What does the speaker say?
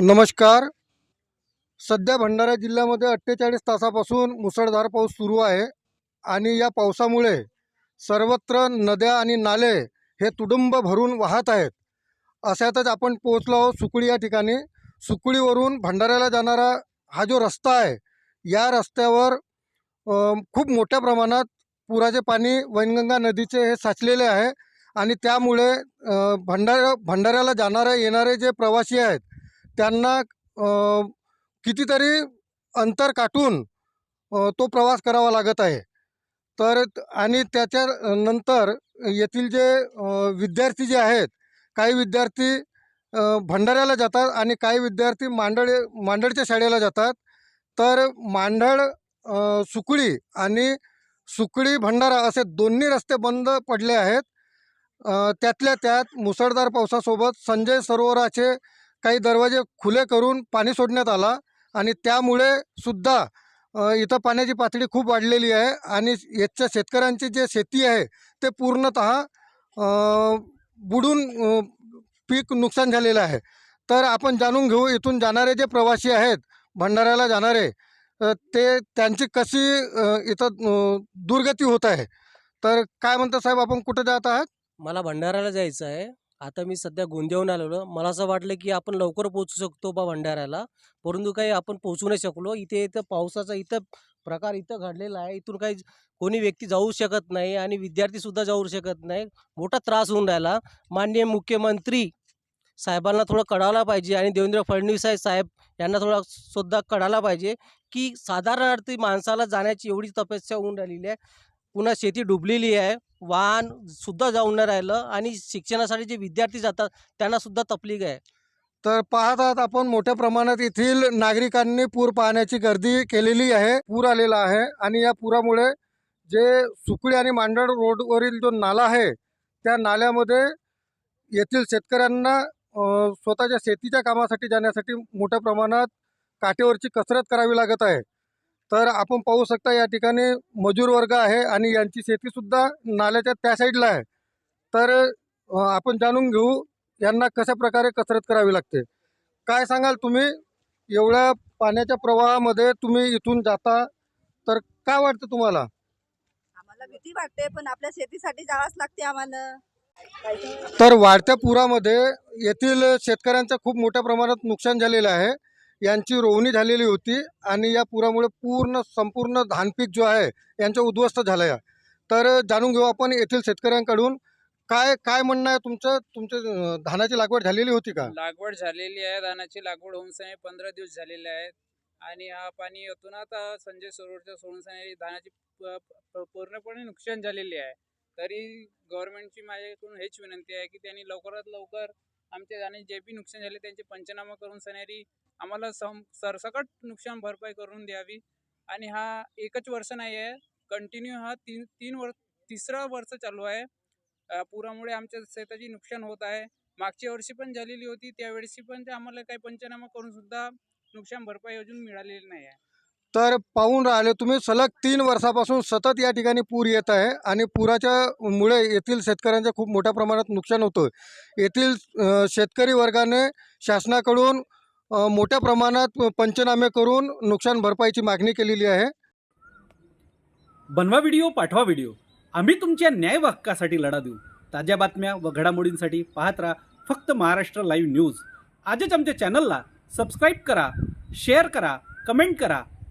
नमस्कार. सध्या भंडारा जिल्ह्यामध्ये अठ्ठेचाळीस तासापासून मुसळधार पाऊस सुरू आहे आणि या पावसामुळे सर्वत्र नद्या आणि नाले हे तुडुंब भरून वाहत आहेत. अशातच आपण पोहोचलो आहोत सुकळी या ठिकाणी. सुकळीवरून भंडाऱ्याला जाणारा हा जो रस्ता आहे या रस्त्यावर खूप मोठ्या प्रमाणात पुराचे पाणी वैनगंगा नदीचे हे साचलेले आहे आणि त्यामुळे भंडारा भंडाऱ्याला जाणारे येणारे जे प्रवासी आहेत त्यांना कितीतरी अंतर काटून तो प्रवास करावा लागत आहे. तर आणि त्याच्या नंतर येथील जे विद्यार्थी जे आहेत काही विद्यार्थी भंडाऱ्याला जातात आणि काही विद्यार्थी मांडळ मांडळच्या शाळेला जातात. तर मांडळ सुकळी आणि सुकळी भंडारा असे दोन्ही रस्ते बंद पडले आहेत. त्यातल्या त्यात मुसळधार पावसासोबत संजय सरोवराचे काही दरवाजे खुले करून पाणी सोडण्यात आला आणि त्यामुळे सुद्धा इथं पाण्याची पातळी खूप वाढलेली आहे आणि याच्या शेतकऱ्यांची जे शेती आहे ते पूर्णत बुडून पीक नुकसान झालेलं आहे. तर आपण जाणून घेऊ इथून जाणारे जे प्रवासी आहेत भंडाऱ्याला जाणारे ते त्यांची कशी इथं दुर्गती होत आहे? तर काय म्हणता साहेब आपण कुठं जात आहात? मला भंडाऱ्याला जायचं आहे. आता मी सध्या गोंदियाहून आलेलो मला असं वाटलं की आपण लवकर पोहोचू शकतो बा भंडाऱ्याला. परंतु काही आपण पोहोचू नाही शकलो. इथे इथं पावसाचा इथं प्रकार इथं घडलेला आहे. इथून काही कोणी व्यक्ती जाऊ शकत नाही आणि विद्यार्थीसुद्धा जाऊ शकत नाही. मोठा त्रास होऊन राहिला. माननीय मुख्यमंत्री साहेबांना थोडं कळायला पाहिजे आणि देवेंद्र फडणवीस साहेब यांना थोडा सुद्धा कळायला पाहिजे की साधारणार्थी माणसाला जाण्याची एवढी तपस्या होऊन राहिलेली आहे. पुन्हा शेती डुबलेली आहे. वाहन सुद्धा जाऊन नाही राहिलं आणि शिक्षणासाठी जे विद्यार्थी जातात त्यांना सुद्धा आहे. तर पाहत आहात आपण मोठ्या प्रमाणात येथील नागरिकांनी पूर पाहण्याची गर्दी केलेली आहे पूर आलेला आहे आणि या पुरामुळे जे सुकळी आणि मांडळ रोडवरील जो नाला आहे त्या नाल्यामध्ये येथील शेतकऱ्यांना स्वतःच्या शेतीच्या कामासाठी जाण्यासाठी मोठ्या प्रमाणात काठेवरची कसरत करावी लागत आहे. तर आपण पाहू शकता या ठिकाणी मजूर वर्ग आहे आणि यांची शेतीसुद्धा नाल्याच्या त्या साईडला आहे. तर आपण जाणून घेऊ यांना कशा प्रकारे कसरत करावी लागते. काय सांगाल तुम्ही? एवढ्या पाण्याच्या प्रवाहामध्ये तुम्ही इथून जाता तर काय वाटतं तुम्हाला? आम्हाला भीती वाटते पण आपल्या शेतीसाठी जावंच लागते आम्हाला. तर वाढत्या पुरामध्ये येथील शेतकऱ्यांचं खूप मोठ्या प्रमाणात नुकसान झालेलं आहे. यांची रोवणी झालेली होती आणि या पुरामुळे पूर्ण संपूर्ण धानपीक जो आहे यांचं उद्ध्वस्त झालं आहे तर जाणून घेऊ आपण येथील शेतकऱ्यांकडून काय काय म्हणणं आहे तुमचं? तुमचे धानाची लागवड झालेली होती का? लागवड झालेली आहे. धानाची लागवड होऊन सनी पंधरा दिवस झालेले आहेत. आणि हा पाणी येतून आता संजय सरोवरच्या सोडून सनी धानाची प- पूर्णपणे नुकसान झालेली आहे. तरी गव्हर्नमेंटची माझ्याकडून हेच विनंती आहे की त्यांनी लवकरात लवकर आमचे आणि जे बी नुकसान झाले त्यांचे पंचनामा करून सनेरी आम्हाला सम सरसकट नुकसान भरपाई करून द्यावी. आणि हा एकच वर्ष नाही आहे. कंटिन्यू हा तीन तीन वर्ष तिसरा वर्ष चालू आहे. पुरामुळे आमच्या शेताची नुकसान होत आहे. मागच्या वर्षी पण झालेली होती. त्यावेळेसी पण ते आम्हाला काही पंचनामा करून सुद्धा नुकसान भरपाई अजून मिळालेली नाही आहे. तर पाहून राहिले तुम्ही सलग तीन वर्षापासून सतत या ठिकाणी पूर येत आहे आणि पुराच्या मुळे येथील शेतकऱ्यांचं खूप मोठ्या प्रमाणात नुकसान होतं. येथील शेतकरी वर्गाने शासनाकडून मोठ्या प्रमाणात पंचनामे करून नुकसान भरपाईची मागणी केलेली आहे. बनवा व्हिडिओ पाठवा व्हिडिओ. आम्ही तुमच्या न्याय हक्कासाठी लढा देऊ. ताज्या बातम्या व घडामोडींसाठी पाहत राहा फक्त महाराष्ट्र लाईव्ह न्यूज. आजच आमच्या चॅनलला सबस्क्राईब करा शेअर करा कमेंट करा.